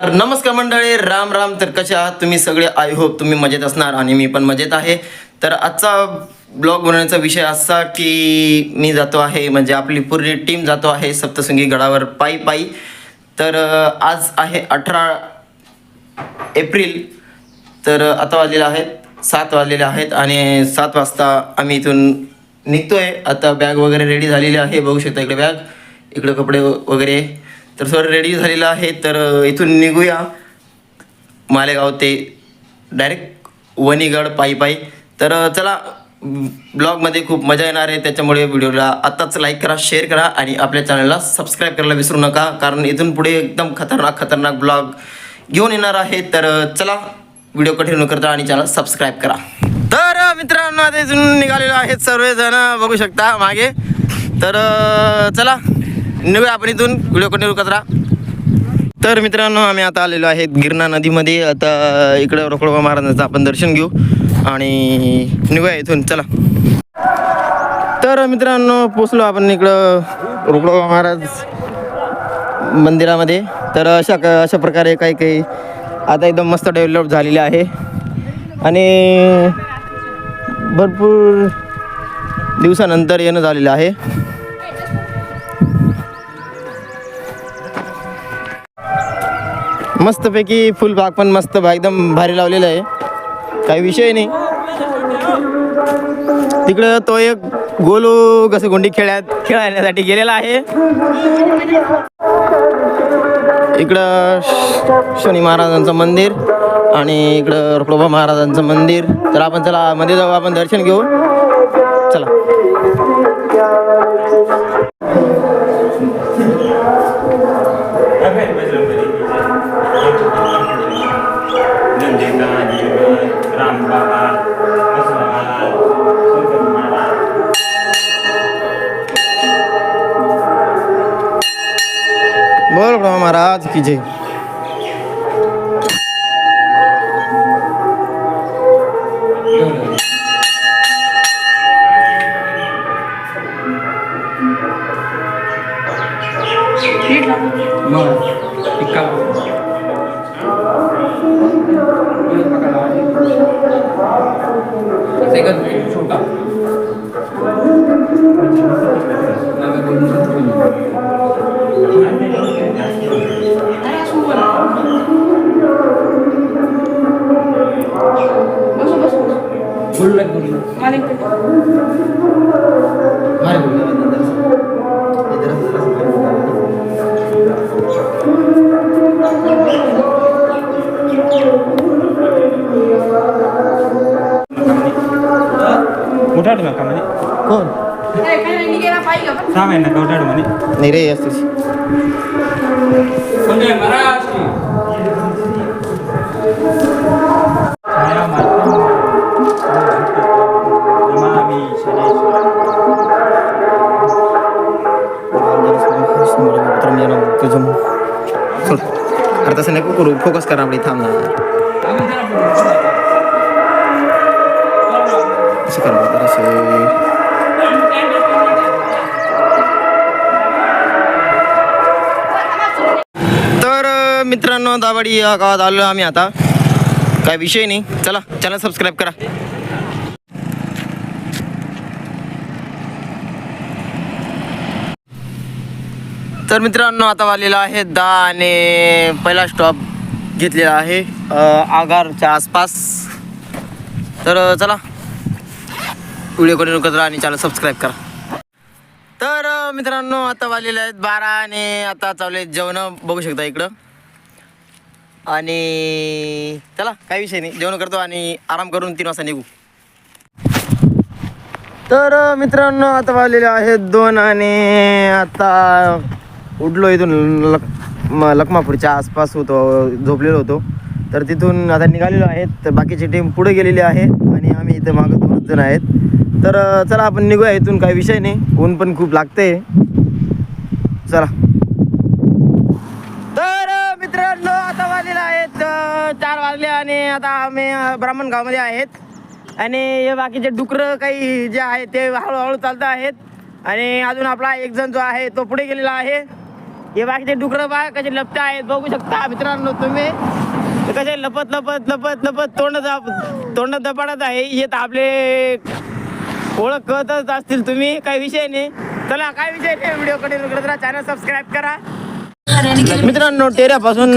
तर नमस्कार मंडळी राम राम. तर कसे आहात तुम्ही सगळे? आय होप तुम्ही मजेत असणार आणि मी पण मजेत आहे. तर आजचा ब्लॉग बनवण्याचा विषय असा की मी जातो आहे म्हणजे आपली पूर्ण टीम जातो आहे सप्तशृंगी गडावर पायी पायी. तर आज आहे अठरा एप्रिल. तर आता वाजलेले आहेत सात वाजलेले आहेत आणि सात वाजता आम्ही इथून निघतो आहे आता बॅग वगैरे रेडी झालेली आहे. बघू शकता इकडे बॅग इकडे कपडे वगैरे. तर सर रेडी झालेलं आहे. तर इथून निघूया. मालेगाव ते डायरेक्ट वणीगड पायी पायी. तर चला ब्लॉगमध्ये खूप मजा येणार आहे. त्याच्यामुळे व्हिडिओला आत्ताच लाईक करा शेअर करा आणि आपल्या चॅनलला सबस्क्राईब करायला विसरू नका. कारण इथून पुढे एकदम खतरनाक खतरनाक ब्लॉग घेऊन येणार आहे. तर चला व्हिडिओ कंटिन्यू करता आणि चॅनल सबस्क्राईब करा. तर मित्रांनो आता इथून निघालेलो आहेत सर्वजण. बघू शकता मागे. तर चला. निघूया आपण इथून. व्हिडिओ कंटिन्यू कचरा. तर मित्रांनो आम्ही आता आलेलो आहेत गिरणा नदीमध्ये. आता इकडं रोकडोबा महाराजांचं आपण दर्शन घेऊ आणि निघूया इथून. चला. तर मित्रांनो पोचलो आपण इकडं रोकडोबा महाराज मंदिरामध्ये. तर अशा क अशा प्रकारे काही काही आता एकदम मस्त डेव्हलप झालेले आहे. आणि भरपूर दिवसानंतर येणं झालेलं आहे. मस्तपैकी फुलबाग पण मस्त बा एकदम भारी लावलेलं आहे. काही विषय नाही. तिकडं तो एक गोलू घसगुंडी खेळ्यात खेळण्यासाठी गेलेला आहे. इकडं श- शनी महाराजांचं मंदिर आणि इकडं रोकडोबा महाराजांचं मंदिर. तर आपण चला मध्ये जाऊ आपण दर्शन घेऊ. महाराज की जय सहा महिना का उठाड म्हणे नाही रे असतीच छाया माता नमामि शनेश्वर सोड अरे तसं नको करू फोकस करा आपली थांब ना मित्रांनो दाबाडी या गावात आलो आम्ही आता. काय विषय नाही. चला चॅनल सबस्क्राईब करा. तर मित्रांनो आता आलेला आहे दहा आणि पहिला स्टॉप घेतलेला आहे आगारच्या आसपास. तर चला. व्हिडिओ कंटिन्यू राहा आणि चॅनल सबस्क्राईब करा. तर मित्रांनो आता वालेले आहेत बारा आणि आता चालले जेवण. बघू शकता इकडं. आणि चला काही विषय नाही. जेवण करतो आणि आराम करून तीन वाजता निघू. तर मित्रांनो आता वाजलेले आहेत दोन आणि आता उठलो इथून लक म- लखमापूरच्या आसपास होतो झोपलेलो होतो. तर तिथून आता निघालेलो आहेत. तर बाकीची टीम पुढे गेलेली आहे आणि आम्ही इथं मागं दोनच जण आहेत. तर चला आपण निघूया इथून काही विषय नाही. ऊन पण खूप लागते चला तर अं, मित्रांनो आता वाजलेले आहेत अं, चार वाजले आणि आता आम्ही ब्राह्मण गावमध्ये आहेत. आणि हे बाकीचे डुकरं काही जे आहे ते हळूहळू चालत आहेत. आणि अजून आपला एक जण जो आहे तो पुढे गेलेला आहे. हे बाकीचे डुकरं बा कसे लपते आहेत बघू शकता मित्रांनो तुम्ही. कसे लपत लपत लपत लपत तोंड दाप तोंड दपाडत आहे. येत तर आपले ओळख कळतच असतील तुम्ही. काही विषय नाही. चला काय विषय नाही. व्हिडिओ कडे चॅनल सबस्क्राईब करा. मित्रांनो टेऱ्यापासून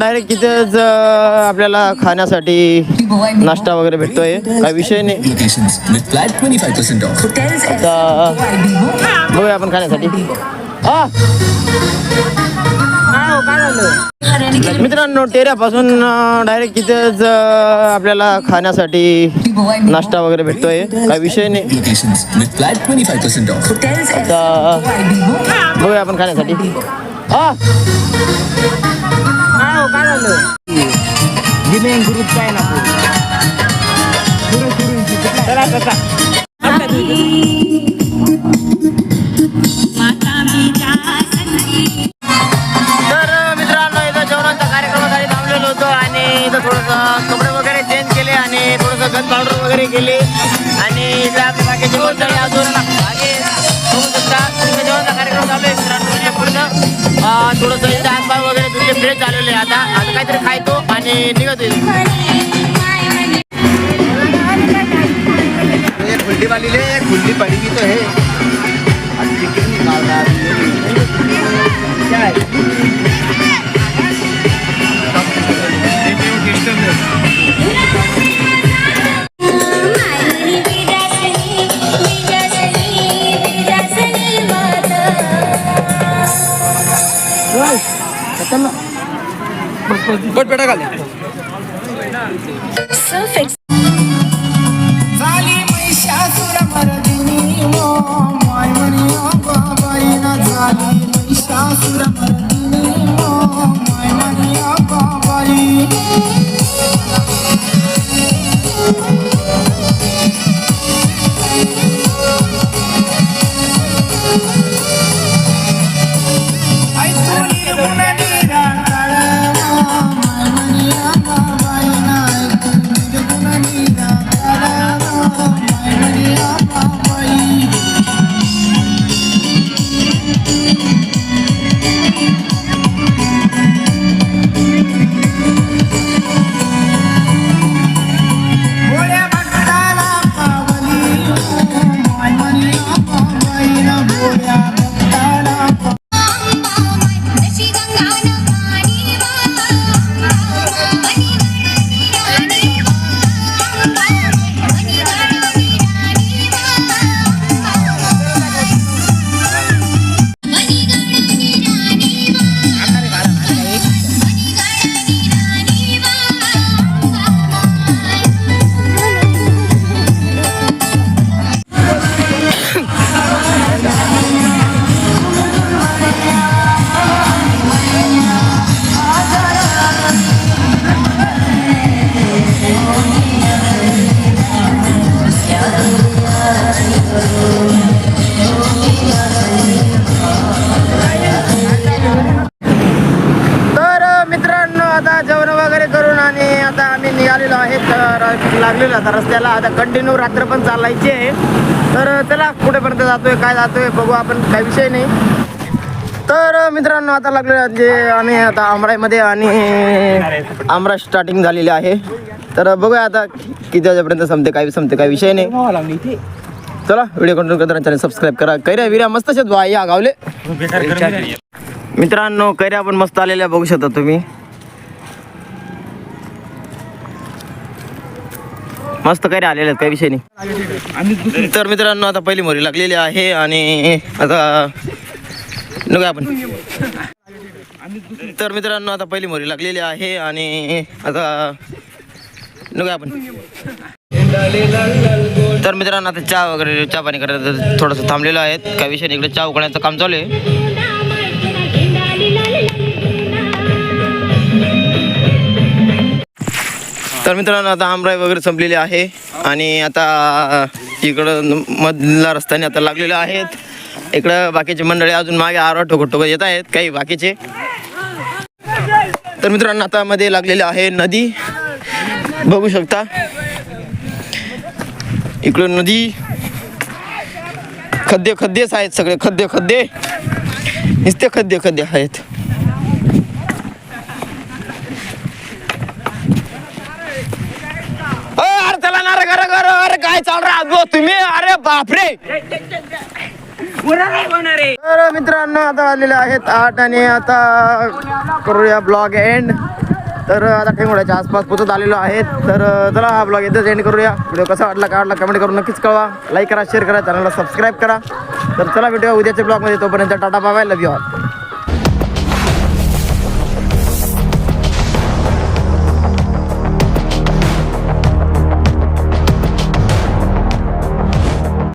डायरेक्ट तिथेच आपल्याला खाण्यासाठी नाश्ता वगैरे भेटतोय. काही विषय नाही. आता बघूया आपण खाण्यासाठी. मित्रांनो टेऱ्यापासून डायरेक्ट तिथेच आपल्याला खाण्यासाठी नाश्ता वगैरे भेटतोय. काही विषय नाही. आता बघूया आपण खाण्यासाठी. काय हो, काय झालं? दिमेन ग्रुप काय ना चला चला तर मित्रांनो इथं जेवणाचा कार्यक्रमासाठी थांबलेलो होतो आणि इथं थोडंसं कपडे वगैरे चेंज केले आणि थोडंसं गन पावडर वगैरे केली. आणि इथं बाकीची मंडळी अजून मागे बघू शकता इथं जेवणाचा कार्यक्रम चालू आहे मित्रांनो. अं, थोडंसं इथं हातपाय वगैरे तुझे फ्रेश झालेले आता आता काहीतरी खायतो आणि निघतो खुल्ली वाली खुल्ली पड़ी भी तो है. Suffix झाली लागलेलो आता रस्त्याला आता कंटिन्यू रात्र पण चालायची आहे. तर चला कुठेपर्यंत जातोय काय जातोय बघू आपण काही विषय नाही. तर मित्रांनो आता लागलेलो आहे जे आम्ही आता आमराईमध्ये आणि आमरा स्टार्टिंग झालेली आहे. तर बघूया आता किती वाजेपर्यंत संपते काय संपते काही विषय नाही. चला व्हिडिओ कंटिन्यू करताना चॅनल सबस्क्राईब करा. कैऱ्या विर्या मस्त आहेत बा या गावले. मित्रांनो कैऱ्या पण मस्त आलेल्या बघू शकता तुम्ही. मस्त काही आलेले आहेत काही विषय नाही. तर मित्रांनो आता पहिली मोरी लागलेली आहे आणि आता नको आपण. तर मित्रांनो आता पहिली मोरी लागलेली आहे आणि आता नको आपण. तर मित्रांनो आता चहा वगैरे चहा पाणी करायचं थोडंसं थांबलेलं आहेत. काही विषय नाही इकडे चहा उकळण्याचं काम चालू आहे. तर मित्रांनो आता आमराई वगैरे संपलेली आहे आणि आता इकडं मधला रस्त्याने आता लागलेले आहेत. इकडं बाकीचे मंडळी अजून मागे आरवा ठोकट ठोकत येत आहेत काही बाकीचे. तर मित्रांनो आता मध्ये लागलेली आहे नदी. बघू शकता. इकडं नदी. खड्डे खड्डेच आहेत सगळे खड्डे खड्डे नुसते खद्दे खद्दे आहेत अ, अरे चला ना रे घर घर अरे काय चाल तुम्ही अरे बापरे. तर मित्रांनो आता वाजलेले आहेत आठ आणि आता करूया ब्लॉग एंड. तर आता टेंगोड्याच्या आसपास पोचत आलेलो आहेत. तर चला हा ब्लॉग इथेच एंड करूया. व्हिडिओ कसा वाटला काय वाटला कमेंट करून नक्कीच कळवा. लाईक करा शेअर करा चॅनलला सबस्क्राईब करा. तर चला भेटूया उद्याच्या ब्लॉगमध्ये. तोपर्यंत tata bye love you all